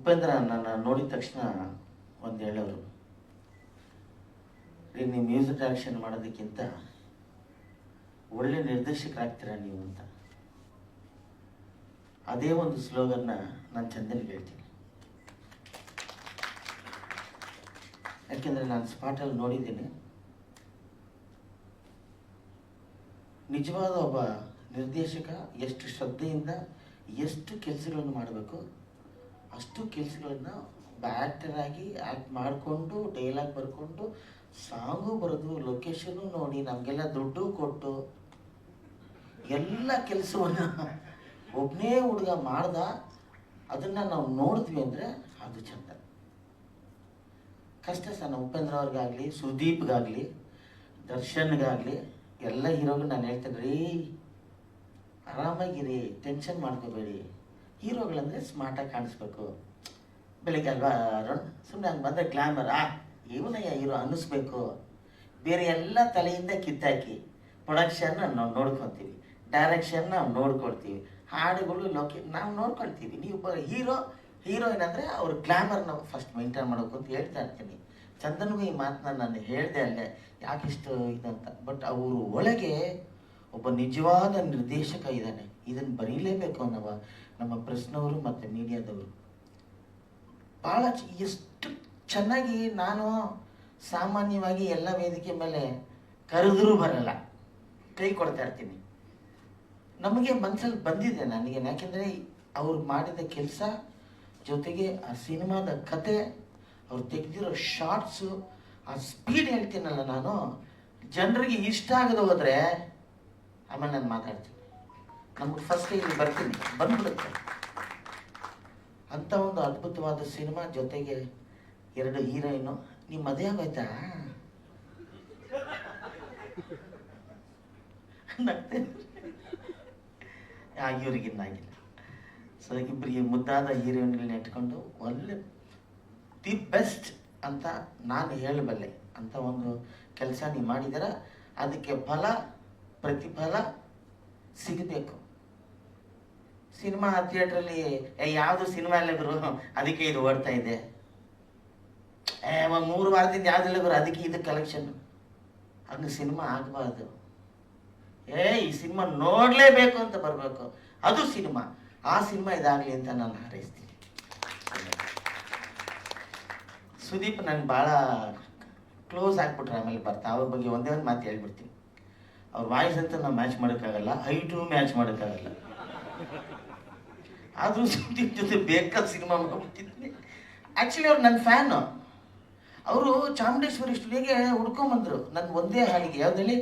ಉಪೇಂದ್ರ ನನ್ನ ನೋಡಿದ ತಕ್ಷಣ ಒಂದು ಹೇಳೋರು ನೀವು ಮ್ಯೂಸಿಕ್ ಡೈರೆಕ್ಷನ್ ಮಾಡೋದಕ್ಕಿಂತ ಒಳ್ಳೆ ನಿರ್ದೇಶಕರಾಗ್ತೀರಾ ನೀವು ಅಂತ? ಅದೇ ಒಂದು ಸ್ಲೋಗನ್ನ ನಾನು ಚಂದನಿಗೆ ಹೇಳ್ತೀನಿ. ಯಾಕೆಂದರೆ ನಾನು ಸ್ಪಾಟಲ್ಲಿ ನೋಡಿದ್ದೀನಿ. ನಿಜವಾದ ಒಬ್ಬ ನಿರ್ದೇಶಕ ಎಷ್ಟು ಶ್ರದ್ಧೆಯಿಂದ ಎಷ್ಟು ಕೆಲಸಗಳನ್ನು ಮಾಡಬೇಕು ಅಷ್ಟು ಕೆಲಸಗಳನ್ನ ಆಗಿ ಆ್ಯಕ್ಟ್ ಮಾಡಿಕೊಂಡು ಡೈಲಾಗ್ ಬರ್ಕೊಂಡು ಸಾಂಗು ಬರೆದು ಲೊಕೇಶನ್ನು ನೋಡಿ, ನಮಗೆಲ್ಲ ದುಡ್ಡು ಕೊಟ್ಟು, ಎಲ್ಲ ಕೆಲಸವನ್ನು ಒಬ್ಬನೇ ಹುಡುಗ ಮಾಡ್ದ, ಅದನ್ನು ನಾವು ನೋಡಿದ್ವಿ ಅಂದರೆ ಅದು ಚಂದ. ಕಷ್ಟ ಸರ್ ನಮ್ಮ ಉಪೇಂದ್ರ ಅವ್ರಿಗಾಗಲಿ, ಸುದೀಪ್ಗಾಗಲಿ, ದರ್ಶನ್ಗಾಗಲಿ, ಎಲ್ಲ ಹೀರೋಗ್ ನಾನು ಹೇಳ್ತೇನೆ, ರೀ, ಆರಾಮಾಗಿರಿ ಟೆನ್ಷನ್ ಮಾಡ್ಕೋಬೇಡಿ. ಹೀರೋಗಳಂದರೆ ಸ್ಮಾರ್ಟಾಗಿ ಕಾಣಿಸ್ಬೇಕು. ಬೆಳಿಗ್ಗೆ ಅಲ್ವಾ, ಅರುಣ್? ಸುಮ್ಮನೆ ಹಂಗೆ ಬಂದರೆ ಗ್ಲಾಮರ್ ಆ, ಇವನಯ್ಯ ಹೀರೋ ಅನ್ನಿಸ್ಬೇಕು. ಬೇರೆ ಎಲ್ಲ ತಲೆಯಿಂದ ಕಿತ್ತಾಕಿ. ಪ್ರೊಡಕ್ಷನ್ ನಾವು ನೋಡ್ಕೊತೀವಿ. ಡೈರೆಕ್ಷನ್ ನಾವು ನೋಡ್ಕೊಳ್ತೀವಿ. ಹಾಡುಗಳು, ಲೊಕೆ, ನಾವು ನೋಡ್ಕೊಳ್ತೀವಿ. ನೀವು ಹೀರೋ ಹೀರೋ, ಹೀರೋಯಿನ್ ಅಂದರೆ ಅವ್ರ ಗ್ಲಾಮರ್ನ ಫಸ್ಟ್ ಮೇಂಟೈನ್ ಮಾಡಬೇಕು ಅಂತ ಹೇಳ್ತಾ ಇರ್ತೀನಿ. ಚಂದನ್ಗೂ ಈ ಮಾತನ್ನ ನಾನು ಹೇಳಿದೆ ಅಲ್ಲೇ ಯಾಕಿಷ್ಟು ಇದಂತ ಬಟ್ ಅವರು ಒಳಗೆ ಒಬ್ಬ ನಿಜವಾದ ನಿರ್ದೇಶಕ ಇದ್ದಾನೆ. ಇದನ್ನು ಬರೀಲೇಬೇಕು ಅನ್ನವ ನಮ್ಮ ಪ್ರೆಸ್ನವರು ಮತ್ತು ಮೀಡಿಯಾದವರು. ಭಾಳ ಎಷ್ಟು ಚೆನ್ನಾಗಿ ನಾನು ಸಾಮಾನ್ಯವಾಗಿ ಎಲ್ಲ ವೇದಿಕೆ ಮೇಲೆ ಕರೆದರೂ ಬರಲ್ಲ. ಕೈ ಕೊಡ್ತಾ ಇರ್ತೀನಿ. ನಮಗೆ ಮನಸ್ಸಲ್ಲಿ ಬಂದಿದೆ ನನಗೆ ಯಾಕೆಂದರೆ ಅವ್ರು ಮಾಡಿದ ಕೆಲಸ ಜೊತೆಗೆ ಆ ಸಿನಿಮಾದ ಕತೆ, ಅವ್ರು ತೆಗೆದಿರೋ ಶಾರ್ಟ್ಸು ಆ ಸ್ಪೀಡ್ ಹೇಳ್ತೀನಲ್ಲ ನಾನು, ಜನರಿಗೆ ಇಷ್ಟ ಆಗದೆ ಹೋದರೆ ಆಮೇಲೆ ನಾನು ಮಾತಾಡ್ತೀನಿ. ನಮ್ಗೆ ಫಸ್ಟ್ ಇಲ್ಲಿ ಬರ್ತೀನಿ. ಬಂದ್ಬಿಡುತ್ತೆ. ಅಂತ ಒಂದು ಅದ್ಭುತವಾದ ಸಿನಿಮಾ ಜೊತೆಗೆ ಎರಡು ಹೀರೋಯಿನು. ನೀವು ಮದುವೆ ಆಗೋಯ್ತಾ? ಆಗಿವ್ರಿಗಿನ್ನಾಗಿಲ್ಲ ಸೊ ಇಬ್ಬರಿಗೆ ಮುದ್ದಾದ ಹೀರೋಯಿನ್ಗಳನ್ನ ಇಟ್ಕೊಂಡು ಒಳ್ಳೆ, ದಿ ಬೆಸ್ಟ್ ಅಂತ ನಾನು ಹೇಳಬಲ್ಲೆ. ಅಂತ ಒಂದು ಕೆಲಸ ನೀವು ಮಾಡಿದಾರ ಅದಕ್ಕೆ ಫಲ, ಪ್ರತಿಫಲ ಸಿಗಬೇಕು. ಸಿನಿಮಾ ಥಿಯೇಟ್ರಲ್ಲಿ ಯಾವುದು ಸಿನಿಮಾ ಇಲ್ಲ ಗುರು? ಅದಕ್ಕೆ ಇದು ಓಡ್ತಾ ಇದೆ. ಮೂರು ವಾರದಿಂದ ಯಾವುದಿಲ್ಲ ಗುರು? ಅದಕ್ಕೆ ಇದು ಕಲೆಕ್ಷನ್ ಹಂಗೆ ಸಿನಿಮಾ ಆಗಬಾರ್ದು. ಏ, ಈ ಸಿನಿಮಾ ನೋಡಲೇಬೇಕು ಅಂತ ಬರಬೇಕು. ಅದು ಸಿನಿಮಾ. ಆ ಸಿನಿಮಾ ಇದಾಗಲಿ ಅಂತ ನಾನು ಹಾರೈಸ್ತೀನಿ. ಸುದೀಪ್ ನನ್ಗೆ ಭಾಳ ಕ್ಲೋಸ್ ಆಗ್ಬಿಟ್ರೆ ಆಮೇಲೆ ಬರ್ತಾ. ಅವ್ರ ಬಗ್ಗೆ ಒಂದೇ ಒಂದು ಮಾತು ಹೇಳ್ಬಿಡ್ತೀನಿ. ಅವ್ರ ವಾಯ್ಸ್ ಅಂತ ನಾವು ಮ್ಯಾಚ್ ಮಾಡೋಕ್ಕಾಗಲ್ಲ. ಹೈಟು ಮ್ಯಾಚ್ ಮಾಡೋಕ್ಕಾಗಲ್ಲ. ಆದರೂ ಸುದೀಪ್ ಜೊತೆ ಬೇಕಾದ ಸಿನಿಮಾ ಮಾಡ್ಬಿಟ್ಟಿದ್ದೀನಿ ಆ್ಯಕ್ಚುಲಿ ಅವ್ರು ನನ್ನ ಫ್ಯಾನು ಅವರು ಚಾಮುಂಡೇಶ್ವರಿ ಸ್ಟುಡಿಯೋಗೆ ಹುಡ್ಕೊಂಬಂದರು. ನನ್ನ ಒಂದೇ ಹಾಡಿಗೆ. ಯಾವ್ದಲ್ಲಿ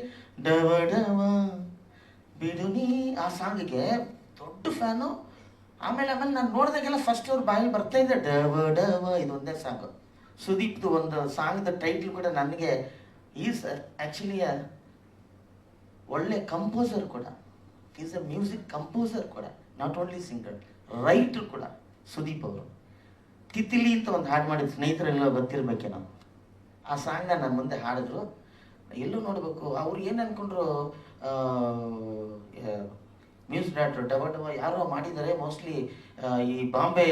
ಡವ ಡವ ಬಿಡುನಿ ಆ ಸಾಂಗಿಗೆ ದೊಡ್ಡ ಫ್ಯಾನು ಆಮೇಲೆ ಆಮೇಲೆ ನಾನು ನೋಡಿದಾಗೆಲ್ಲ ಫಸ್ಟ್ ಅವ್ರು ಬಾಯಲ್ಲಿ ಬರ್ತಾ ಇದ್ದೆ ಡವ ಡವ ಇದು ಒಂದೇ ಸಾಂಗು. ಸುದೀಪ್ದು ಒಂದು ಸಾಂಗ್ದ ಟೈಟ್ಲ್ ಕೂಡ ನನಗೆ ಈ ಸರ್ ಆ್ಯಕ್ಚುಲಿ ಒಳ್ಳೆ ಕಂಪೋಸರ್ ಕೂಡ. ಈಸ್ ಅ ಮ್ಯೂಸಿಕ್ ಕಂಪೋಸರ್ ಕೂಡ ನಾಟ್ ಓನ್ಲಿ ಸಿಂಗರ್ ರೈಟರ್ ಕೂಡ, ಸುದೀಪ್ ಅವರು. ತಿತ್ತಿಲಿ ಅಂತ ಒಂದು ಹಾಡು ಮಾಡಿದ ಸ್ನೇಹಿತರೆಲ್ಲ ಗೊತ್ತಿರ್ಬೇಕೇನೋ. ಆ ಸಾಂಗ್ನ ನನ್ನ ಮುಂದೆ ಹಾಡಿದ್ರು. ಎಲ್ಲೂ ನೋಡಬೇಕು, ಅವ್ರು ಏನು ಅನ್ಕೊಂಡ್ರು ಮ್ಯೂಸಿಕ್ ಡೈರೆಕ್ಟರ್ ಡಬ ಡಬ ಯಾರೋ ಮಾಡಿದ್ದಾರೆ, ಮೋಸ್ಟ್ಲಿ ಈ ಬಾಂಬೆ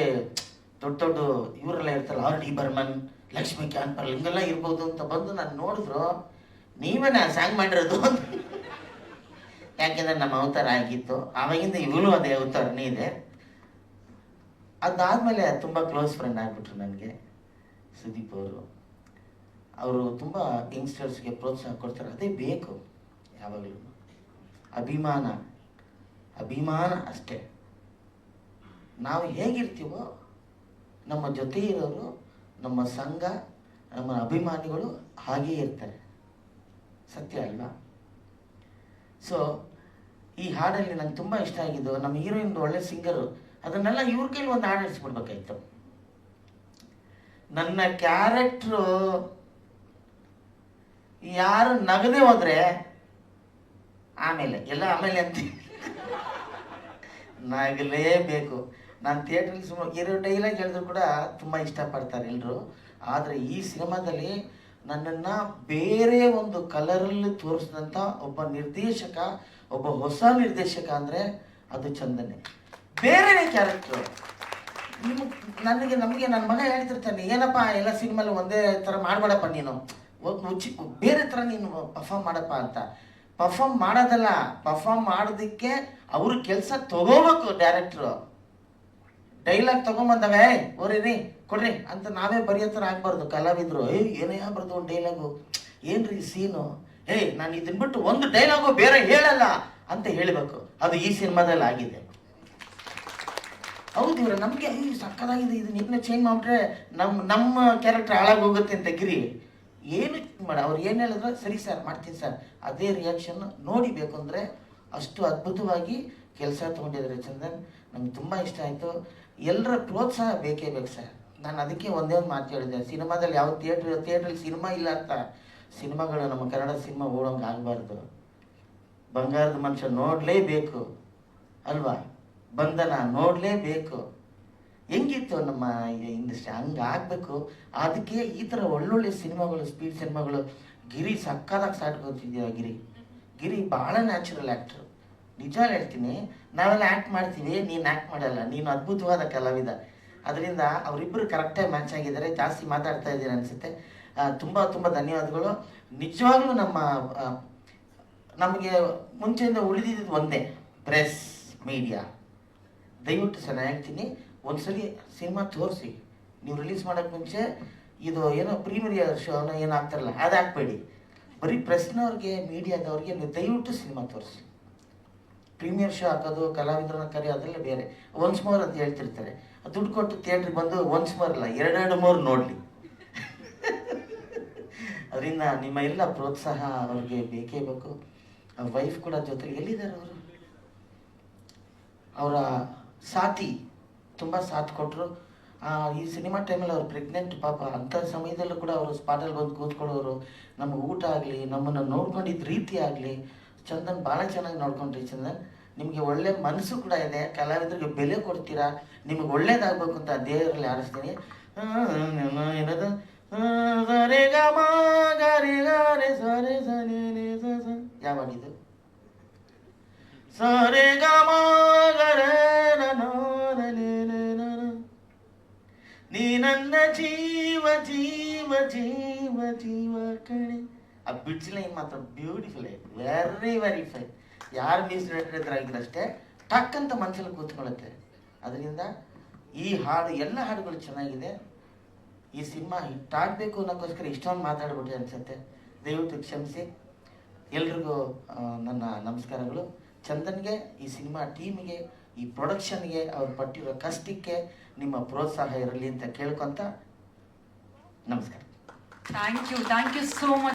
ದೊಡ್ಡ ದೊಡ್ಡ ಇವರೆಲ್ಲ ಇರ್ತಾರೆ ಆರ್ ಡಿ ಬರ್ಮನ್ ಲಕ್ಷ್ಮೀ ಕ್ಯಾನ್ಪರ್ ಹಿಂಗೆಲ್ಲ ಇರ್ಬೋದು ಅಂತ ಬಂದು ನಾನು ನೋಡಿದ್ರು. ನೀವೇನ ಸಾಂಗ್ ಮಾಡಿರೋದು ಅಂತ. ಯಾಕೆಂದ್ರೆ ನಮ್ಮ ಅವತಾರ ಆಗಿತ್ತು. ಆವಾಗಿಂದ ಇವಳು ಅದೇ ಅವತಾರನೇ ಇದೆ. ಅದಾದಮೇಲೆ ತುಂಬ ಕ್ಲೋಸ್ ಫ್ರೆಂಡ್ ಆಗಿಬಿಟ್ರು ನನಗೆ, ಸುದೀಪ್ ಅವರು. ಅವರು ತುಂಬ ಯಂಗ್ಸ್ಟರ್ಸ್ಗೆ ಪ್ರೋತ್ಸಾಹ ಕೊಡ್ತಾರೆ. ಅದೇ ಬೇಕು ಯಾವಾಗಲೂ. ಅಭಿಮಾನ. ಅಭಿಮಾನ ಅಷ್ಟೇ. ನಾವು ಹೇಗಿರ್ತೀವೋ, ನಮ್ಮ ಜೊತೆ ಇರೋರು, ನಮ್ಮ ಸಂಘ, ನಮ್ಮ ಅಭಿಮಾನಿಗಳು ಹಾಗೇ ಇರ್ತಾರೆ. ಸತ್ಯ ಅಲ್ವಾ? ಸೊ ಈ ಹಾಡಲ್ಲಿ ನಂಗೆ ತುಂಬ ಇಷ್ಟ ಆಗಿದ್ದು ನಮ್ಮ ಹೀರೋಯಿನ್ ಒಳ್ಳೆ ಸಿಂಗರು. ಅದನ್ನೆಲ್ಲ ಇವ್ರ ಕೈಲಿ ಒಂದು ಹಾಡು ಹಾಡಿಸ್ಬಿಡ್ಬೇಕಾಯ್ತು. ನನ್ನ ಕ್ಯಾರೆಕ್ಟ್ರು ಯಾರು ನಗದೆ ಹೋದ್ರೆ ಆಮೇಲೆ, ಎಲ್ಲ ಆಮೇಲೆ ಅಂತ. ನಗಲೇಬೇಕು. ನಾನು ಥಿಯೇಟ್ರಲ್ಲಿ ಸುಮ್ಮನೆ ಇರೋ ಡೈಲಾಗ್ ಹೇಳಿದ್ರು ಕೂಡ ತುಂಬ ಇಷ್ಟಪಡ್ತಾರೆ ಎಲ್ಲರೂ ಆದರೆ ಈ ಸಿನಿಮಾದಲ್ಲಿ ನನ್ನನ್ನು ಬೇರೆ ಒಂದು ಕಲರಲ್ಲಿ ತೋರಿಸಿದಂಥ ಒಬ್ಬ ನಿರ್ದೇಶಕ, ಒಬ್ಬ ಹೊಸ ನಿರ್ದೇಶಕ ಅಂದರೆ ಅದು ಚಂದನೆ. ಬೇರೆನೇ ಕ್ಯಾರೆಕ್ಟ್ರು ನಿಮ್ಮ ನನಗೆ, ನಮಗೆ ನನ್ನ ಮಗ ಹೇಳ್ತಿರ್ತಾನೆ, ಏನಪ್ಪ, ಎಲ್ಲ ಸಿನಿಮಾಲಿ ಒಂದೇ ಥರ ಮಾಡಬೇಡಪ್ಪ ನೀನು. ಮುಚ್ಚಿ, ಬೇರೆ ಥರ ನೀನು ಪರ್ಫಾರ್ಮ್ ಮಾಡಪ್ಪ ಅಂತ. ಪರ್ಫಾರ್ಮ್ ಮಾಡೋದಲ್ಲ ಪರ್ಫಾರ್ಮ್ ಮಾಡೋದಕ್ಕೆ ಅವರು ಕೆಲಸ ತಗೋಬೇಕು ಡೈರೆಕ್ಟ್ರು ಡೈಲಾಗ್ ತಗೊಂಬಂದವೇ ಓರಿ ಕೊಡ್ರಿ ಅಂತ ನಾವೇ ಬರೆಯೋ ಥರ ಆಗ್ಬಾರ್ದು ಕಲಾವಿದ್ರು, ಏ, ಏನೇ ಬರ್ದು ಒಂದು ಡೈಲಾಗು ಏನ್ರಿ ಸೀನು ಹೇ, ನಾನು ಇದನ್ನ ಬಿಟ್ಟು ಒಂದು ಡೈಲಾಗು ಬೇರೆ ಹೇಳಲ್ಲ ಅಂತ ಹೇಳಬೇಕು. ಅದು ಈ ಸಿನಿಮಾದಲ್ಲಿ ಆಗಿದೆ. ಹೌದು ಇವ್ರ, ನಮಗೆ ಈ ಸಕ್ಕದಾಗಿದೆ ಇದು ಇನ್ನೂ ಚೇಂಜ್ ಮಾಡಿಬಿಟ್ರೆ ನಮ್ಮ ನಮ್ಮ ಕ್ಯಾರೆಕ್ಟರ್ ಹಾಳಾಗಿ ಹೋಗುತ್ತೆ ಅಂತ ಗಿರಿ. ಏನು ಮಾಡ ಅವ್ರು ಏನು ಹೇಳಿದ್ರು? ಸರಿ ಸರ್ ಮಾಡ್ತೀನಿ ಸರ್ ಅದೇ ರಿಯಾಕ್ಷನ್ ನೋಡಿಬೇಕು ಅಂದರೆ ಅಷ್ಟು ಅದ್ಭುತವಾಗಿ ಕೆಲಸ ತೊಗೊಂಡಿದ್ದಾರೆ ಚಂದನ್. ನಮ್ಗೆ ತುಂಬ ಇಷ್ಟ ಆಯಿತು. ಎಲ್ಲರ ಪ್ರೋತ್ಸಾಹ ಬೇಕೇ ಬೇಕು ಸರ್ ನಾನು ಅದಕ್ಕೆ ಒಂದೇ ಒಂದು ಮಾತು ಹೇಳಿದೆ. ಸಿನಿಮಾದಲ್ಲಿ ಯಾವ ಥಿಯೇಟ್ರ್ ಥಿಯೇಟ್ರಲ್ಲಿ ಸಿನಿಮಾ ಇಲ್ಲ ಅಂತ. ಸಿನಿಮಾಗಳು ನಮ್ಮ ಕನ್ನಡ ಸಿನಿಮಾ ಓಡೋಂಗೆ ಆಗಬಾರ್ದು. ಬಂಗಾರದ ಮನುಷ್ಯ ನೋಡಲೇಬೇಕು. ಅಲ್ವಾ? ಬಂಧನ ನೋಡಲೇಬೇಕು. ಹೆಂಗಿತ್ತು ನಮ್ಮ ಇಂಡಸ್ಟ್ರಿ ಹಂಗೆ ಆಗಬೇಕು. ಅದಕ್ಕೆ ಈ ಥರ ಒಳ್ಳೊಳ್ಳೆ ಸಿನಿಮಾಗಳು ಸ್ಪೀಡ್ ಸಿನಿಮಾಗಳು. ಗಿರಿ ಸಕ್ಕದಾಗಿ ಸ್ಟಾರ್ಟ್ ಕೊಡ್ತಿದ್ದೀವಿ ಗಿರಿ? ಗಿರಿ ಭಾಳ ನ್ಯಾಚುರಲ್ ಆ್ಯಕ್ಟ್ರು ನಿಜ ಹೇಳ್ತೀನಿ ನಾವೆಲ್ಲ ಆ್ಯಕ್ಟ್ ಮಾಡ್ತೀವಿ ನೀನು ಆ್ಯಕ್ಟ್ ಮಾಡಲ್ಲ. ನೀನು ಅದ್ಭುತವಾದ ಕಲಾವಿದ. ಅದರಿಂದ ಅವರಿಬ್ಬರು ಕರೆಕ್ಟಾಗಿ ಮ್ಯಾಚ್ ಆಗಿದ್ದಾರೆ. ಜಾಸ್ತಿ ಮಾತಾಡ್ತಾ ಇದ್ದೀರ ಅನಿಸುತ್ತೆ. ತುಂಬ ತುಂಬ ಧನ್ಯವಾದಗಳು. ನಿಜವಾಗ್ಲೂ ನಮ್ಮ ನಮಗೆ ಮುಂಚೆಯಿಂದ ಉಳಿದಿದ್ದು ಒಂದೇ ಪ್ರೆಸ್ ಮೀಡಿಯಾ ದಯವಿಟ್ಟು ಸರ್, ನಾನು ಹೇಳ್ತೀನಿ, ಒಂದ್ಸಲಿ ಸಿನಿಮಾ ತೋರಿಸಿ. ನೀವು ರಿಲೀಸ್ ಮಾಡೋಕ್ಕೆ ಮುಂಚೆ ಇದು ಏನೋ ಪ್ರೀಮಿಯರ್ ಶೋನ ಏನೋ ಆಗ್ತಾರಲ್ಲ ಅದು ಹಾಕ್ಬೇಡಿ ಬರೀ ಪ್ರೆಸ್ನವ್ರಿಗೆ ಮೀಡಿಯಾದವ್ರಿಗೆ ನೀವು ದಯವಿಟ್ಟು ಸಿನಿಮಾ ತೋರಿಸಿ. ಪ್ರೀಮಿಯರ್ ಶೋ ಹಾಕೋದು, ಕಲಾವಿದರನ್ನ ಕರಿ ಅದೆಲ್ಲ ಬೇರೆ. ಒನ್ಸ್ ಮೋರ್ ಅಂತ ಹೇಳ್ತಿರ್ತಾರೆ. ದುಡ್ಡು ಕೊಟ್ಟು ಥಿಯೇಟ್ರಿಗೆ ಬಂದು ಒನ್ಸ್ ಮೋರ್ ಎರಡೆರಡು ಮೂರು ನೋಡಲಿ. ಅದರಿಂದ ನಿಮ್ಮ ಎಲ್ಲ ಪ್ರೋತ್ಸಾಹ ಅವ್ರಿಗೆ ಬೇಕೇ ಬೇಕು. ವೈಫ್ ಕೂಡ ಜೊತೆಗೆ ಎಲ್ಲಿದ್ದಾರೆ ಅವರು? ಅವರ ಸಾಥಿ ತುಂಬ ಸಾಥ್ ಕೊಟ್ಟರು ಈ ಸಿನಿಮಾ ಟೈಮಲ್ಲಿ ಅವ್ರು ಪ್ರೆಗ್ನೆಂಟ್ ಪಾಪ, ಅಂಥ ಸಮಯದಲ್ಲೂ ಕೂಡ ಅವರು ಸ್ಪಾಟಲ್ಲಿ ಬಂದು ಕೂತ್ಕೊಳ್ಳೋರು. ನಮಗೆ ಊಟ ಆಗಲಿ, ನಮ್ಮನ್ನು ನೋಡ್ಕೊಂಡಿದ್ದ ರೀತಿ ಆಗಲಿ, ಚಂದನ್ ಭಾಳ ಚೆನ್ನಾಗಿ ನೋಡ್ಕೊಂಡ್ರಿ ಚಂದನ್. ನಿಮಗೆ ಒಳ್ಳೆ ಮನಸ್ಸು ಕೂಡ ಇದೆ. ಕಲಾವಿದರಿಗೆ ಬೆಲೆ ಕೊಡ್ತೀರಾ? ನಿಮಗೆ ಒಳ್ಳೇದಾಗಬೇಕು ಅಂತ ದೇವರಲ್ಲಿ ಆರಿಸ್ತೀನಿ. ಏನದು? ಸರಿ ಗ ಗರಿ ಗ ಸರಿ ಗ, ರೆ ಸ ರೆ ಸ, ನೆ ನೆ, ಸ ಸ. ಯಾವ ಹಾಡಿದು ಸರೆ ಗ ನ ನನ್ನ ಜೀವ ಜೀವ ಜೀವ ಜೀವ ಕಣೆ. ಆ ಬಿಡ್ಸ್ ಲೈನ್ ಮಾತ್ರ. ಬ್ಯೂಟಿಫುಲ್ ಆಯ್ತು ವೆರಿ ವೆರಿ ಫೈನ್ ಯಾರು ಮ್ಯೂಸಿಕ್ ಅಷ್ಟೇ, ಟಕ್ ಅಂತ ಮನಸ್ಸಲ್ಲಿ ಕೂತ್ಕೊಳ್ಳುತ್ತೆ. ಅದರಿಂದ ಈ ಹಾಡು, ಎಲ್ಲ ಹಾಡುಗಳು ಚೆನ್ನಾಗಿದೆ. ಈ ಸಿನಿಮಾ ಹಿಟ್ ಆಗಬೇಕು ಅನ್ನೋಕ್ಕೋಸ್ಕರ ಇಷ್ಟೊಂದು ಮಾತಾಡ್ಬಿಟ್ಟೆ ಅನ್ಸುತ್ತೆ. ದಯವಿಟ್ಟು ಕ್ಷಮಿಸಿ. ಎಲ್ರಿಗೂ ನನ್ನ ನಮಸ್ಕಾರಗಳು. ಚಂದನ್ಗೆ, ಈ ಸಿನಿಮಾ ಟೀಮ್ಗೆ, ಈ ಪ್ರೊಡಕ್ಷನ್ಗೆ, ಅವ್ರು ಪಟ್ಟಿರೋ ಕಷ್ಟಕ್ಕೆ ನಿಮ್ಮ ಪ್ರೋತ್ಸಾಹ ಇರಲಿ ಅಂತ ಕೇಳ್ಕೊಂತ ನಮಸ್ಕಾರ. Thank you thank you so much